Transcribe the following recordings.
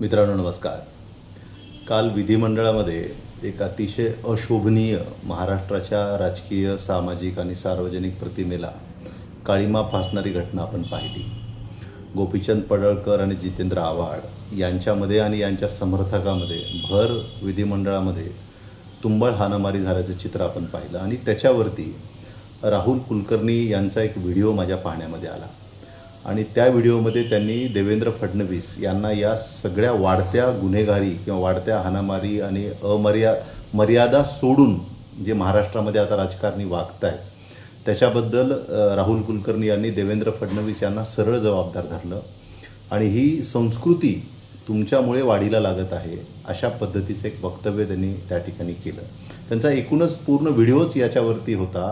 मित्रांनो नमस्कार. काल विधिमंडळामध्ये एक अतिशय अशोभनीय महाराष्ट्राच्या राजकीय सामाजिक आणि सार्वजनिक प्रतिमेला काळीमा फासणारी घटना आपण पाहिली. गोपीचंद पडळकर आणि जितेंद्र आव्हाड यांच्यामध्ये आणि यांच्या समर्थकामध्ये भर विधिमंडळामध्ये तुंबळ हाणामारी झाल्याचं चित्र आपण पाहिलं आणि त्याच्यावरती राहुल कुलकर्णी यांचा एक व्हिडिओ माझ्या पाहण्यामध्ये आला. आणि त्या व्हिडिओमध्ये त्यांनी देवेंद्र फडणवीस यांना या सगळ्या वाढत्या गुन्हेगारी किंवा वाढत्या हाणामारी आणि अमर्या मर्यादा सोडून जे महाराष्ट्रामध्ये आता राजकारणी वागत आहेत त्याच्याबद्दल राहुल कुलकर्णी यांनी देवेंद्र फडणवीस यांना सरळ जबाबदार धरलं. आणि ही संस्कृती तुमच्यामुळे वाढीला लागत आहे अशा पद्धतीचं एक वक्तव्य त्यांनी त्या ठिकाणी केलं. त्यांचा एकूणच पूर्ण व्हिडिओच याच्यावरती होता.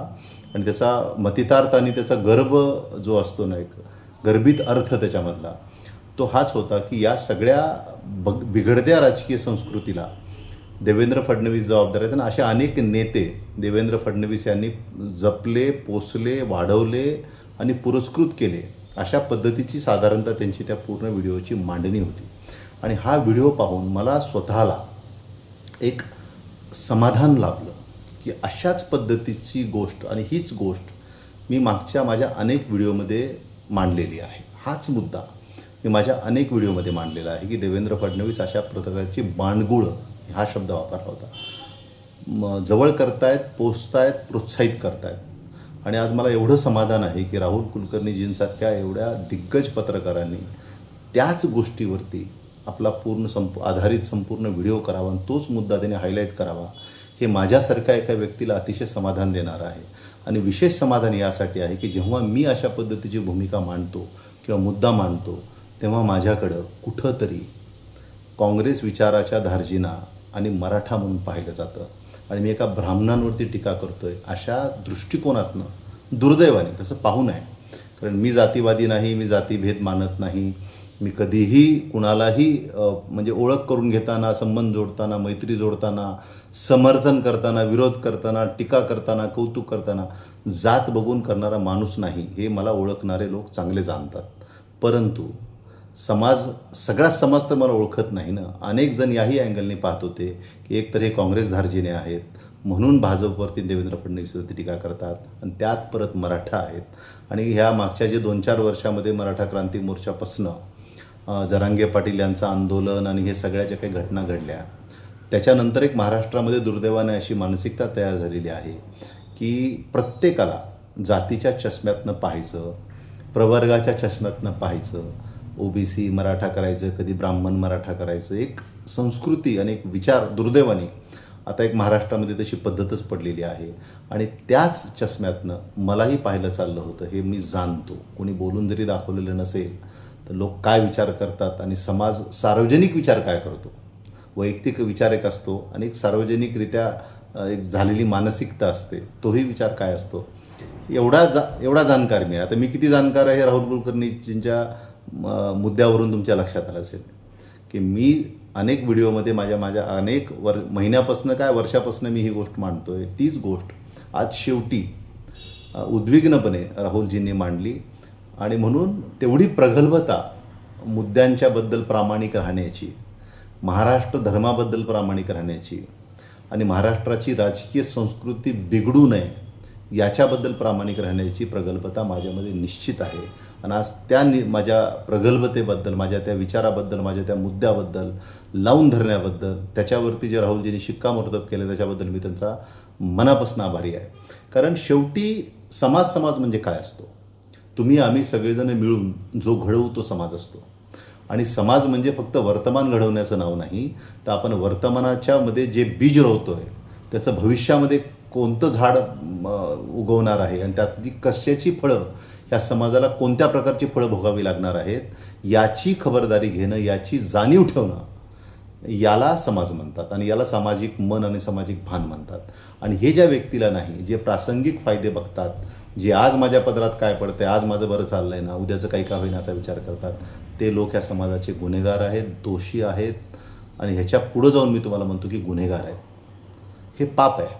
आणि त्याचा मतितार्थ आणि त्याचा गर्भ जो असतो ना एक गर्भित अर्थ त्याच्यामधला तो हाच होता की या सगळ्या बग बिघडत्या राजकीय संस्कृतीला देवेंद्र फडणवीस जबाबदार आहेत. आणि असे अनेक नेते देवेंद्र फडणवीस यांनी जपले पोसले वाढवले आणि पुरस्कृत केले. अशा पद्धतीची साधारणतः त्यांची त्या पूर्ण व्हिडिओची मांडणी होती. आणि हा व्हिडिओ पाहून मला स्वतःला एक समाधान लाभलं की अशाच पद्धतीची गोष्ट आणि हीच गोष्ट मी मागच्या माझ्या अनेक व्हिडिओमध्ये मांडलेली आहे. हाच मुद्दा मी माझ्या अनेक व्हिडिओमध्ये मांडलेला आहे की देवेंद्र फडणवीस अशा प्रकारची बाणगुळ हा शब्द वापरला होता. म जवळ करतायत पोचतायत प्रोत्साहित करतायत. आणि आज मला एवढं समाधान आहे की राहुल कुलकर्णीजींसारख्या एवढ्या दिग्गज पत्रकारांनी त्याच गोष्टीवरती आपला पूर्ण संप आधारित संपूर्ण व्हिडिओ करावा आणि तोच मुद्दा त्याने हायलाईट करावा हे माझ्यासारख्या एका व्यक्तीला अतिशय समाधान देणारं आहे. आणि विशेष समाधान यासाठी आहे की जेव्हा मी अशा पद्धतीची भूमिका मांडतो किंवा मुद्दा मांडतो तेव्हा माझ्याकडं कुठंतरी काँग्रेस विचाराच्या धार्जिना आणि मराठा म्हणून पाहिलं जातं. आणि मी एका ब्राह्मणांवरती टीका करतो आहे अशा दृष्टिकोनातनं दुर्दैवाने तसं पाहू नये. कारण मी जातीवादी नाही मी जातीभेद मानत नाही. मी कधीही कुणालाही म्हणजे ओळख करून घेताना संबंध जोडताना मैत्री जोडताना समर्थन करताना विरोध करताना टीका करताना कौतुक करताना जात बघून करणारा माणूस नाही हे मला ओळखणारे लोक चांगले जाणतात. परंतु समाज सगळाच समाज तर मला ओळखत नाही ना. अनेक जण याही अँगलने पाहत होते की एकतर हे काँग्रेस धार्जिने आहेत म्हणून भाजपवरती देवेंद्र फडणवीसवरती टीका करतात आणि त्यात परत मराठा आहेत. आणि ह्या मागच्या जे दोन चार वर्षामध्ये मराठा क्रांती मोर्चापासनं जरांगे पाटील यांचं आंदोलन आणि हे सगळ्या ज्या काही घटना घडल्या त्याच्यानंतर एक महाराष्ट्रामध्ये दुर्दैवाने अशी मानसिकता तयार झालेली आहे की प्रत्येकाला जातीच्या चष्म्यातनं पाहायचं प्रवर्गाच्या चष्म्यातनं पाहायचं ओबीसी मराठा करायचं कधी ब्राह्मण मराठा करायचं एक संस्कृती आणि एक विचार दुर्दैवाने आता एक महाराष्ट्रामध्ये तशी पद्धतच पडलेली आहे. आणि त्याच चष्म्यातनं मलाही पाहिलं चाललं होतं हे मी जाणतो. कोणी बोलून जरी दाखवलेलं नसेल तर लोक काय विचार करतात आणि समाज सार्वजनिक विचार काय करतो? वैयक्तिक विचार एक असतो आणि एक सार्वजनिकरित्या एक झालेली मानसिकता असते. तोही विचार काय असतो? एवढा जा एवढा जाणकार मी आता मी किती जाणकार आहे हे राहुल कुलकर्णीजींच्या मुद्द्यावरून तुमच्या लक्षात आलं असेल. की मी अनेक व्हिडिओमध्ये माझ्या माझ्या अनेक वर महिन्यापासून काय वर्षापासून मी ही गोष्ट मांडतो आहे तीच गोष्ट आज शेवटी उद्विग्नपणे राहुलजींनी मांडली. आणि म्हणून तेवढी प्रगल्भता मुद्द्यांच्याबद्दल प्रामाणिक राहण्याची महाराष्ट्र धर्माबद्दल प्रामाणिक राहण्याची आणि महाराष्ट्राची राजकीय संस्कृती बिघडू नये याच्याबद्दल प्रामाणिक राहण्याची प्रगल्भता माझ्यामध्ये निश्चित आहे. आणि आज त्या नि माझ्या प्रगल्भतेबद्दल माझ्या त्या विचाराबद्दल माझ्या त्या मुद्द्याबद्दल लावून धरण्याबद्दल त्याच्यावरती जे राहुलजींनी शिक्कामोर्तब केलं त्याच्याबद्दल मी त्यांचा मनापासून आभारी आहे. कारण शेवटी समाज समाज म्हणजे काय असतो? तुम्ही आम्ही सगळेजण मिळून जो घडवू तो समाज असतो. आणि समाज म्हणजे फक्त वर्तमान घडवण्याचं नाव नाही तर आपण वर्तमानाच्या मध्ये जे बीज रोवतोय त्याचं भविष्यामध्ये कोणतं झाड उगवणार आहे आणि त्यातली कशाची फळं ह्या समाजाला कोणत्या प्रकारची फळं भोगावी लागणार आहेत याची खबरदारी घेणं याची जाणीव ठेवणं याला समाज म्हणतात आणि याला सामाजिक मन आणि सामाजिक भान म्हणतात. आणि हे ज्या व्यक्तीला नाही जे प्रासंगिक फायदे बघतात जे आज माझ्या पदरात काय पडतंय आज माझं बरं चाललं आहे ना उद्याचं काही का होईनाचा विचार करतात ते लोक ह्या समाजाचे गुन्हेगार आहेत दोषी आहेत आणि ह्याच्या पुढं जाऊन मी तुम्हाला म्हणतो की गुन्हेगार आहेत. हे पाप आहे.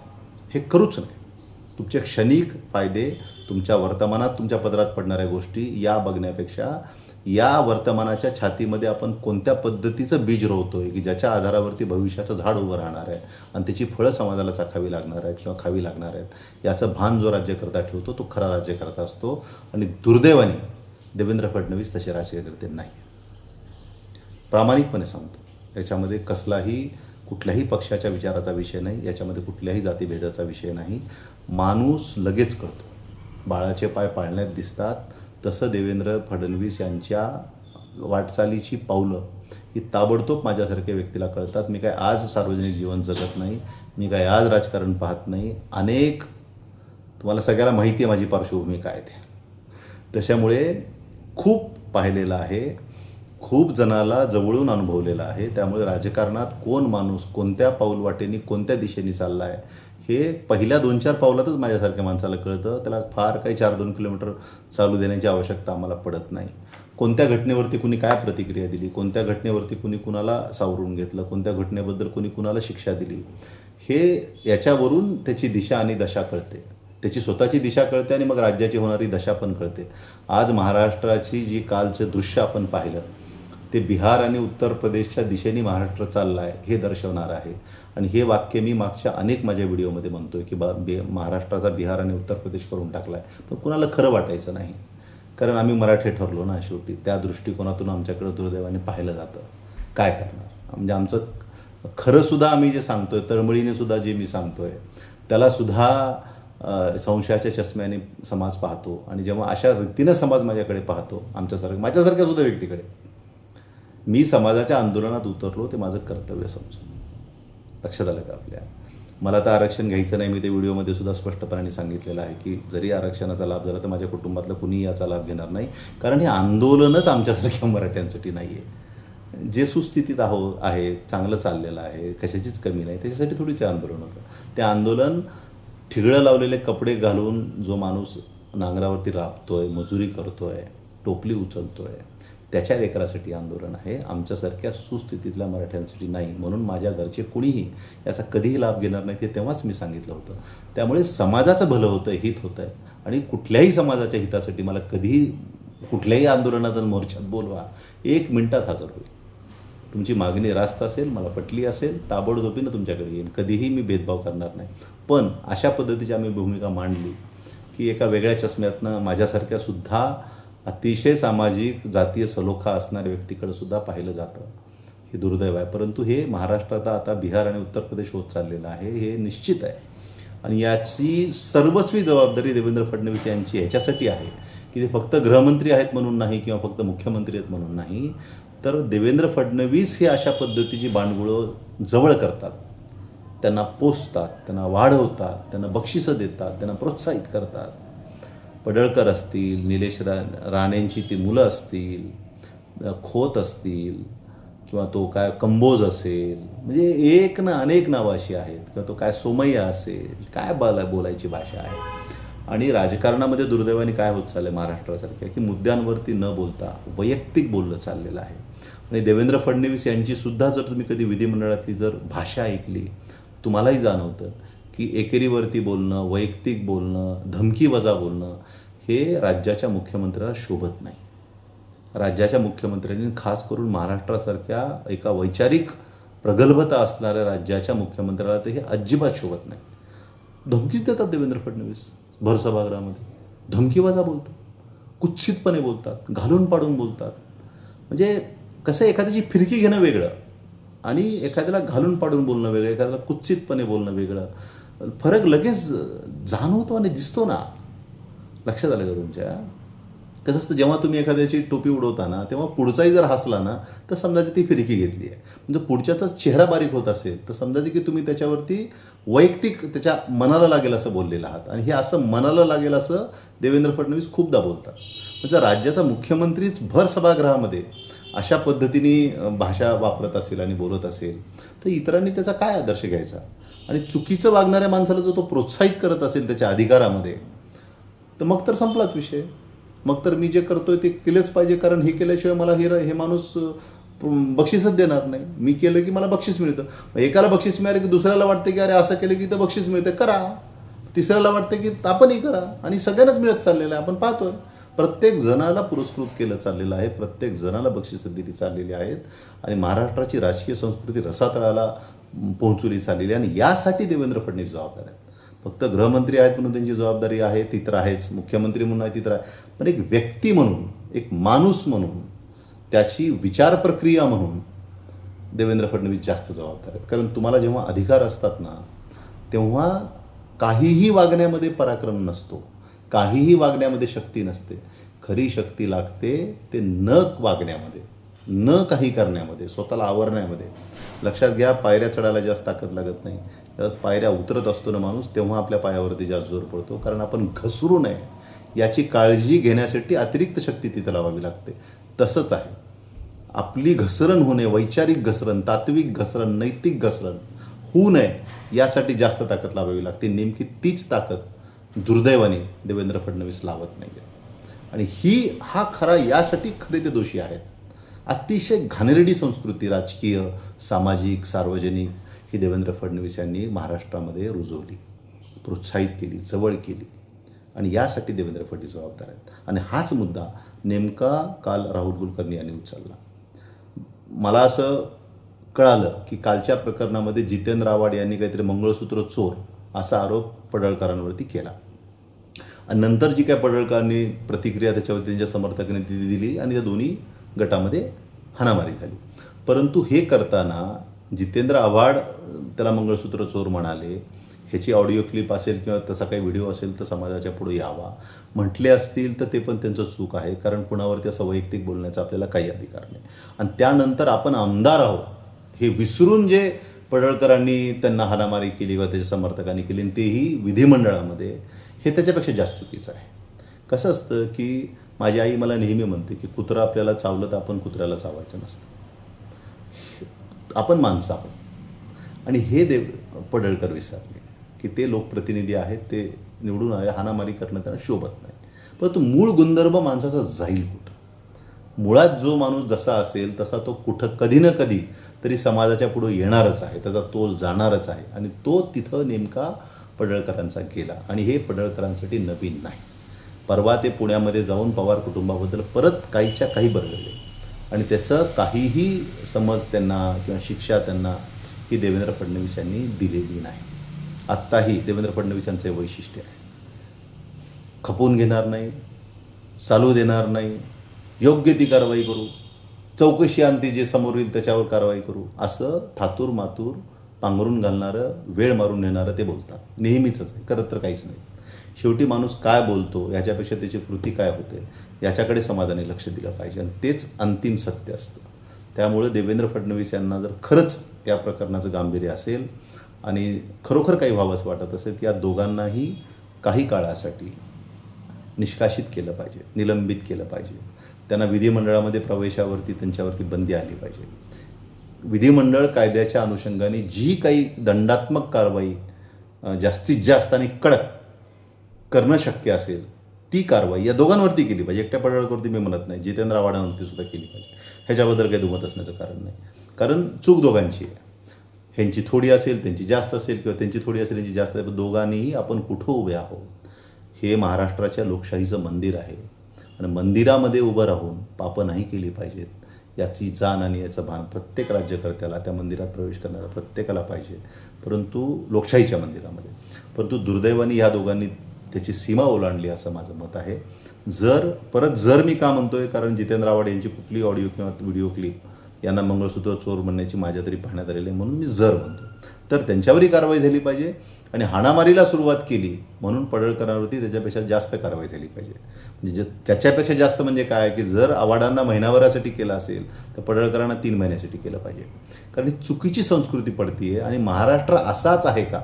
हे करूच नाही तुमचे क्षणिक फायदे तुमच्या वर्तमानात तुमच्या पदरात पडणाऱ्या गोष्टी या बघण्यापेक्षा या वर्तमानाच्या छातीमध्ये आपण कोणत्या पद्धतीचं बीज रोवतोय की ज्याच्या आधारावरती भविष्याचं झाड उभं राहणार आहे आणि त्याची फळं समाजाला चाखावी लागणार आहेत किंवा खावी लागणार आहेत याचं भान जो राज्यकर्ता ठेवतो तो खरा राज्यकर्ता असतो आणि दुर्दैवाने देवेंद्र फडणवीस तसे राज्यकर्ते नाही प्रामाणिकपणे सांगतो याच्यामध्ये कसलाही कुठल्याही पक्षाच्या विचाराचा विषय नाही याच्यामध्ये कुठल्याही जातीभेदाचा विषय नाही. माणूस लगेच करतो बाळाचे पाय पाळण्यात दिसतात. तसं देवेंद्र फडणवीस यांच्या वाटचालीची पावलं ही ताबडतोब माझ्यासारख्या व्यक्तीला कळतात. मी काय आज सार्वजनिक जीवन जगत नाही मी काय आज राजकारण पाहत नाही. अनेक तुम्हाला सगळ्याला माहिती आहे माझी पार्श्वभूमी काय ते. त्याच्यामुळे खूप पाहिलेलं आहे. खूप जणाला जवळून अनुभवलेला आहे. त्यामुळे राजकारणात कोण माणूस कोणत्या पाऊलवाटेने कोणत्या दिशेने चालला आहे हे पहिल्या दोन चार पावलातच माझ्यासारख्या माणसाला कळतं. त्याला फार काही चार दोन किलोमीटर चालू देण्याची आवश्यकता आम्हाला पडत नाही. कोणत्या घटनेवरती कुणी काय प्रतिक्रिया दिली कोणत्या घटनेवरती कुणी कुणाला सावरून घेतलं कोणत्या घटनेबद्दल कुणी कुणाला शिक्षा दिली हे याच्यावरून त्याची दिशा आणि दशा कळते. त्याची स्वतःची दिशा कळते आणि मग राज्याची होणारी दशा पण कळते. आज महाराष्ट्राची जी कालचं दृश्य आपण पाहिलं ते बिहार आणि उत्तर प्रदेशच्या दिशेने महाराष्ट्र चालला आहे हे दर्शवणार आहे. आणि हे वाक्य मी मागच्या अनेक माझ्या व्हिडिओमध्ये म्हणतोय की बा बे महाराष्ट्राचा बिहार आणि उत्तर प्रदेश करून टाकला आहे पण कुणाला खरं वाटायचं नाही. कारण आम्ही मराठी ठरलो ना शेवटी. त्या दृष्टिकोनातून आमच्याकडे दुर्दैवाने पाहिलं जातं. काय करणार? म्हणजे आमचं खरंसुद्धा आम्ही जे सांगतोय तळमळीने सुद्धा जे मी सांगतोय त्याला सुद्धा संशयाच्या चष्म्याने समाज पाहतो. आणि जेव्हा अशा रीतीनं समाज माझ्याकडे पाहतो आमच्यासारखं माझ्यासारख्या सुद्धा व्यक्तीकडे. मी समाजाच्या आंदोलनात उतरलो ते माझं कर्तव्य समजून. लक्षात आलं का आपल्या? मला तर आरक्षण घ्यायचं नाही मी ते व्हिडिओमध्ये सुद्धा स्पष्टपणे सांगितलेलं आहे की जरी आरक्षणाचा लाभ झाला तर माझ्या कुटुंबातलं कुणीही याचा लाभ घेणार नाही. कारण हे आंदोलनच आमच्यासारख्या मराठ्यांसाठी नाही आहे जे सुस्थितीत आहो आहे चांगलं चाललेलं आहे कशाचीच कमी नाही त्याच्यासाठी थोडीच आंदोलन होतं. ते आंदोलन ठिगळं लावलेले कपडे घालून जो माणूस नांगरावरती राबतोय मजुरी करतोय टोपली उचलतोय त्याच्या लेकरासाठी आंदोलन आहे. आमच्यासारख्या सुस्थितीतल्या मराठ्यांसाठी नाही. म्हणून माझ्या घरचे कुणीही याचा कधीही लाभ घेणार नाही ते तेव्हाच मी सांगितलं होतं. त्यामुळे समाजाचं भलं होतं हित होतं आहे आणि कुठल्याही समाजाच्या हितासाठी मला कधीही कुठल्याही आंदोलनात मोर्चात बोलवा. एक मिनिटात हजर होईल. तुमची मागणी रास्त असेल मला पटली असेल ताबडतोबीनं तुमच्याकडे येईन. कधीही मी भेदभाव करणार नाही. पण अशा पद्धतीची आम्ही भूमिका मांडली की एका वेगळ्या चष्म्यातनं माझ्यासारख्या सुद्धा अतिशय सामाजिक जातीय सलोखा असणाऱ्या व्यक्तीकडे सुद्धा पाहिलं जातं. हे दुर्दैव आहे. परंतु हे महाराष्ट्रात आता बिहार आणि उत्तर प्रदेश होत चाललेलं आहे हे निश्चित आहे. आणि याची सर्वस्वी जबाबदारी देवेंद्र फडणवीस यांची ह्याच्यासाठी आहे की ते फक्त गृहमंत्री आहेत म्हणून नाही किंवा फक्त मुख्यमंत्री आहेत म्हणून नाही तर देवेंद्र फडणवीस हे अशा पद्धतीची बांडगुळं जवळ करतात. त्यांना पोचतात त्यांना वाढवतात त्यांना बक्षिसं देतात त्यांना प्रोत्साहित करतात. पडळकर असतील निलेश रा राणेंची ती मुलं असतील खोत असतील किंवा तो काय कंबोज असेल म्हणजे एक ना अनेक नावं अशी आहेत किंवा तो काय सोमय्या असेल काय बोला बोलायची भाषा आहे. आणि राजकारणामध्ये दुर्दैवाने काय होत चाललं आहे महाराष्ट्रासारख्या की मुद्द्यांवरती न बोलता वैयक्तिक बोललं चाललेलं आहे. आणि देवेंद्र फडणवीस यांची सुद्धा जर तुम्ही कधी विधिमंडळातली जर भाषा ऐकली तुम्हालाही जाणवतं की एकेरीवरती बोलणं वैयक्तिक बोलणं धमकी वजा बोलणं हे राज्याच्या मुख्यमंत्र्याला शोभत नाही. राज्याच्या मुख्यमंत्र्यांनी खास करून महाराष्ट्रासारख्या एका वैचारिक प्रगल्भता असणाऱ्या राज्याच्या मुख्यमंत्र्याला ते हे अजिबात शोभत नाही. धमकीच देतात देवेंद्र फडणवीस भर सभागृहामध्ये धमकीवाजा बोलतात. कुत्सितपणे बोलतात. घालून पाडून बोलतात. म्हणजे कसं एखाद्याची फिरकी घेणं वेगळं आणि एखाद्याला घालून पाडून बोलणं वेगळं एखाद्याला कुत्सितपणे बोलणं वेगळं फरक लगेच जाणवतो आणि दिसतो ना. लक्षात आलं का तुमच्या? कसं असतं जेव्हा तुम्ही एखाद्याची टोपी उडवता ना तेव्हा पुढचाही जर हसला ना तर समजायचं ती फिरकी घेतली आहे. म्हणजे पुढच्याचा चेहरा बारीक होत असेल तर समजायचं की तुम्ही त्याच्यावरती वैयक्तिक त्याच्या मनाला लागेल असं बोललेलं आहात. आणि हे असं मनाला लागेल असं देवेंद्र फडणवीस खूपदा बोलतात. म्हणजे राज्याचा मुख्यमंत्रीच भर सभागृहामध्ये अशा पद्धतीने भाषा वापरत असेल आणि बोलत असेल. तर इतरांनी त्याचा काय आदर्श घ्यायचा? आणि चुकीचं वागणाऱ्या माणसाला जर तो प्रोत्साहित करत असेल त्याच्या अधिकारामध्ये तर मग तर संपलाच विषय. मग तर मी जे करतोय ते केलंच पाहिजे कारण हे केल्याशिवाय मला हे हे माणूस बक्षीसच देणार नाही. मी केलं की मला बक्षीस मिळतं. मग एकाला बक्षीस मिळालं की दुसऱ्याला वाटतं की अरे असं केलं की तर बक्षीस मिळतं करा. तिसऱ्याला वाटतं की आपणही करा. आणि सगळ्यांनाच मिळत चाललेलं आहे. आपण पाहतोय. प्रत्येक जणाला पुरस्कृत केलं चाललेलं आहे. प्रत्येक जणाला बक्षिसं दिली चाललेली आहेत. आणि महाराष्ट्राची राजकीय संस्कृती रसातळाला पोहोचवली चाललेली आणि यासाठी देवेंद्र फडणवीस जबाबदार आहेत. फक्त गृहमंत्री आहेत म्हणून त्यांची जबाबदारी आहे ती तर आहेच. मुख्यमंत्री म्हणून आहे ती तर आहे. पण एक व्यक्ती म्हणून एक माणूस म्हणून त्याची विचार प्रक्रिया म्हणून देवेंद्र फडणवीस जास्त जबाबदार आहेत. कारण तुम्हाला जेव्हा अधिकार असतात ना तेव्हा काहीही वागण्यामध्ये पराक्रम नसतो. काहीही वागण्यामध्ये शक्ती नसते. खरी शक्ती लागते ते न वागण्यामध्ये. न काही करण्यामध्ये स्वतःला आवरण्यामध्ये. लक्षात घ्या पायऱ्या चढायला जास्त ताकद लागत नाही. तर पायऱ्या उतरत असतो ना माणूस तेव्हा आपल्या पायावरती जास्त जोर पडतो. कारण आपण घसरू नये. याची काळजी घेण्यासाठी अतिरिक्त शक्ती तिथं लावावी लागते. तसंच आहे. आपली घसरण होणे वैचारिक घसरण तात्विक घसरण नैतिक घसरण होऊ नये यासाठी जास्त ताकद लावावी लागते. नेमकी तीच ताकद दुर्दैवाने देवेंद्र फडणवीस लावत नाही आणि ही हा खरा यासाठी खरे ते दोषी आहेत. अतिशय घाणेरडी संस्कृती राजकीय सामाजिक सार्वजनिक ही देवेंद्र फडणवीस यांनी महाराष्ट्रामध्ये रुजवली प्रोत्साहित केली जवळ केली. आणि यासाठी देवेंद्र फडणवीस जबाबदार आहेत. आणि हाच मुद्दा नेमका काल राहुल कुलकर्णी यांनी उचलला. मला असं कळालं की कालच्या प्रकरणामध्ये जितेंद्र आव्हाड यांनी काहीतरी मंगळसूत्र चोर असा आरोप पडळकरांवरती केला. आणि नंतर जी काय पडळकरांनी प्रतिक्रिया त्याच्यावरती त्यांच्या समर्थकांनी ती दिली आणि त्या दोन्ही गटामध्ये हाणामारी झाली. परंतु हे करताना जितेंद्र आव्हाड त्याला मंगळसूत्र चोर म्हणाले ह्याची ऑडिओ क्लिप असेल किंवा तसा काही व्हिडिओ असेल तर समाजाच्या पुढे यावा. म्हटले असतील तर ते पण त्यांचं चूक आहे कारण कुणावरती असं वैयक्तिक बोलण्याचा आपल्याला काही अधिकार नाही. आणि त्यानंतर आपण आमदार आहोत. हे विसरून जे पडळकरांनी त्यांना हाणामारी केली किंवा त्याच्या समर्थकांनी केली आणि तेही विधिमंडळामध्ये हे त्याच्यापेक्षा जास्त चुकीचं आहे. कसं असतं की माझी आई मला नेहमी म्हणते की कुत्रा आपल्याला चावलं तर आपण कुत्र्याला चावायचं नसतं. आपण माणसं आहोत. आणि हे देव पडळकर विसरले की ते लोकप्रतिनिधी आहेत ते निवडून आले हानामारी करणं त्यांना शोभत नाही. परंतु मूळ गुणधर्म माणसाचा जाईल कुठं? मुळात जो माणूस जसा असेल तसा तो कुठं कधी ना कधी तरी समाजाच्या पुढे येणारच आहे त्याचा तोल जाणारच आहे. आणि तो तिथं नेमका पडळकरांचा गेला. आणि हे पडळकरांसाठी नवीन नाही. परवा ते पुण्यामध्ये जाऊन पवार कुटुंबाबद्दल परत काहीच्या काही बरगले आणि त्याचं काहीही समज त्यांना किंवा शिक्षा त्यांना ही देवेंद्र फडणवीस यांनी दिलेली नाही. आत्ताही देवेंद्र फडणवीस यांचं वैशिष्ट्य आहे. खपवून घेणार नाही चालू देणार नाही योग्य ती कारवाई करू चौकशी आणती जे समोर येईल त्याच्यावर कारवाई करू असं थातूर मातूर पांघरून घालणारं वेळ मारून नेणारं ते बोलतात. नेहमीच आहे करत तर काहीच नाही. शेवटी माणूस काय बोलतो याच्यापेक्षा त्याची कृती काय होते याच्याकडे समाजाने लक्ष दिलं पाहिजे. आणि तेच अंतिम सत्य असतं. त्यामुळे देवेंद्र फडणवीस यांना जर खरंच या प्रकरणाचं गांभीर्य असेल आणि खरोखर काही व्हावंसं वाटत असेल या दोघांनाही काही काळासाठी निष्कासित केलं पाहिजे निलंबित केलं पाहिजे. त्यांना विधिमंडळामध्ये प्रवेशावरती त्यांच्यावरती बंदी आली पाहिजे. विधिमंडळ कायद्याच्या अनुषंगाने जी काही दंडात्मक कारवाई जास्तीत जास्त आणि कडक करणं शक्य असेल ती कारवाई या दोघांवरती केली पाहिजे. एकट्या पडळकवरती मी म्हणत नाही जितेंद्र आव्हाडांवरती सुद्धा केली पाहिजे. ह्याच्याबद्दल काही दुमत असण्याचं कारण नाही. कारण चूक दोघांची आहे. ह्यांची थोडी असेल त्यांची जास्त असेल किंवा त्यांची थोडी असेल त्यांची जास्त असेल दोघांनीही आपण कुठं उभे आहोत? हे महाराष्ट्राच्या लोकशाहीचं मंदिर आहे. आणि मंदिरामध्ये उभं राहून पापं नाही केली पाहिजेत याची जाण आणि याचं भान प्रत्येक राज्यकर्त्याला त्या मंदिरात प्रवेश करणाऱ्या प्रत्येकाला पाहिजे. परंतु लोकशाहीच्या मंदिरामध्ये. परंतु दुर्दैवाने ह्या दोघांनी त्याची सीमा ओलांडली असं माझं मत आहे. जर परत जर मी का म्हणतोय कारण जितेंद्र आव्हाड यांची कुठली ऑडिओ किंवा व्हिडिओ क्लिप यांना मंगळसूत्र चोर म्हणण्याची माझ्या तरी पाहण्यात आलेली आहे म्हणून मी जर म्हणतो तर त्यांच्यावरही कारवाई झाली पाहिजे आणि हाणामारीला सुरुवात केली म्हणून पडळकरांवरती त्याच्यापेक्षा जास्त कारवाई झाली पाहिजे. म्हणजे त्याच्यापेक्षा जास्त म्हणजे काय? की जर आव्हाडांना महिनाभरासाठी केलं असेल तर पडळकरांना तीन महिन्यासाठी केलं पाहिजे. कारण ही चुकीची संस्कृती पडतीये आणि महाराष्ट्र असाच आहे का?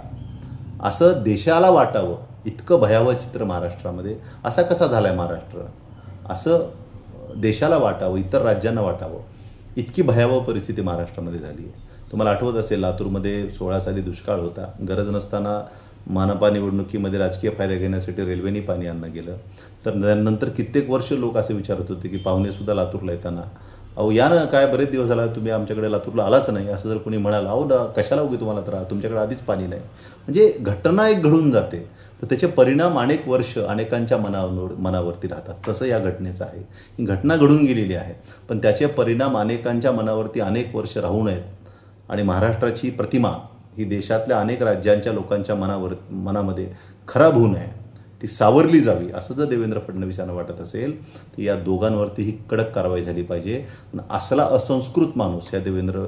असं देशाला वाटावं. इतकं भयावह चित्र महाराष्ट्रामध्ये. असा कसा झाला आहे महाराष्ट्र? असं देशाला वाटावं इतर राज्यांना वाटावं. इतकी भयावह परिस्थिती महाराष्ट्रामध्ये झाली आहे. तुम्हाला आठवत असेल लातूरमध्ये सोळा साली दुष्काळ होता. गरज नसताना मानपा निवडणुकीमध्ये राजकीय फायदा घेण्यासाठी रेल्वेने पाणी आणणं गेलं. तर नंतर कित्येक वर्ष लोक असे विचारत होते की पाहुणेसुद्धा लातूरला येताना अहो या ना काय बरेच दिवस झाला तुम्ही आमच्याकडे लातूरला आलाच नाही. असं जर कोणी म्हणाल अहो ना कशाला उगी तुम्हाला तर तुमच्याकडे आधीच पाणी नाही. म्हणजे घटना एक घडून जाते. तर त्याचे परिणाम अनेक वर्ष अनेकांच्या मनावर मनावरती राहतात. तसं या घटनेचं आहे. ही घटना घडून गेलेली आहे. पण त्याचे परिणाम अनेकांच्या मनावरती अनेक वर्ष राहू नयेत. आणि महाराष्ट्राची प्रतिमा ही देशातल्या अनेक राज्यांच्या लोकांच्या मनावर मनामध्ये खराब होऊ नये. ती सावरली जावी असं जर देवेंद्र फडणवीस यांना वाटत असेल तर या दोघांवरती ही कडक कारवाई झाली पाहिजे. आणि असला असंस्कृत माणूस या देवेंद्र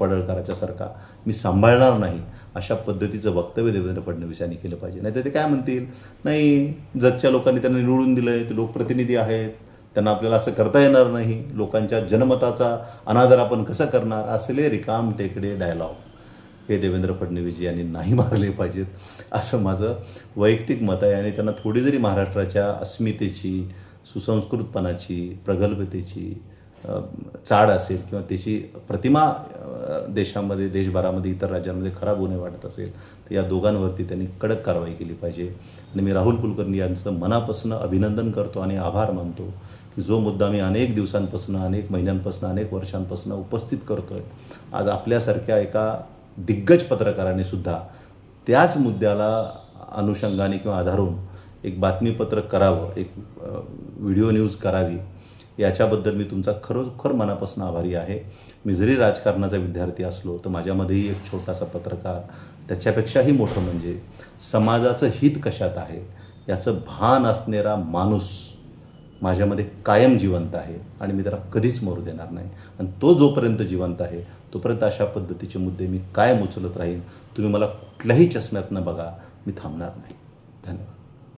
पडळकराच्या सारखा मी सांभाळणार नाही अशा पद्धतीचं वक्तव्य देवेंद्र फडणवीस यांनी केलं पाहिजे. नाही तर ते काय म्हणतील? नाही जतच्या लोकांनी त्यांना निवडून दिलं आहे ते लोकप्रतिनिधी आहेत त्यांना आपल्याला असं करता येणार नाही लोकांच्या जनमताचा अनादर आपण कसं करणार? असले रिकाम टेकडे डायलॉग हे देवेंद्र फडणवीस यांनी नाही मारले पाहिजेत असं माझं वैयक्तिक मत आहे. आणि त्यांना थोडी जरी महाराष्ट्राच्या अस्मितेची सुसंस्कृतपणाची प्रगल्भतेची चाड असेल किंवा त्याची प्रतिमा देशामध्ये देशभरामध्ये इतर राज्यांमध्ये खराब होणे वाटत असेल तर या दोघांवरती त्यांनी कडक कारवाई केली पाहिजे. आणि मी राहुल कुलकर्णी यांचं मनापासून अभिनंदन करतो आणि आभार मानतो की जो मुद्दा मी अनेक दिवसांपासून अनेक महिन्यांपासून अनेक वर्षांपासून उपस्थित करतोय आज आपल्यासारख्या एका दिग्गज पत्रकाराने सुद्धा त्याच मुद्द्याला अनुषंगाने किंवा आधारून एक बातमीपत्र करावं एक व्हिडिओ न्यूज करावी याच्याबद्दल मी तुमचा खरोखर मनापासून आभारी आहे. मी जरी राजकारणाचा विद्यार्थी असलो तर माझ्यामध्येही एक छोटासा पत्रकार त्याच्यापेक्षाही मोठं म्हणजे समाजाचं हित कशात आहे याचं भान असणारा माणूस माझ्यामध्ये कायम जिवंत आहे आणि मी त्याला कधीच मरू देणार नाही. आणि तो जोपर्यंत जिवंत आहे तोपर्यंत अशा पद्धतीचे मुद्दे मी कायम उचलत राहीन. तुम्ही मला कुठल्याही चष्म्यातनं बघा मी थांबणार नाही. धन्यवाद.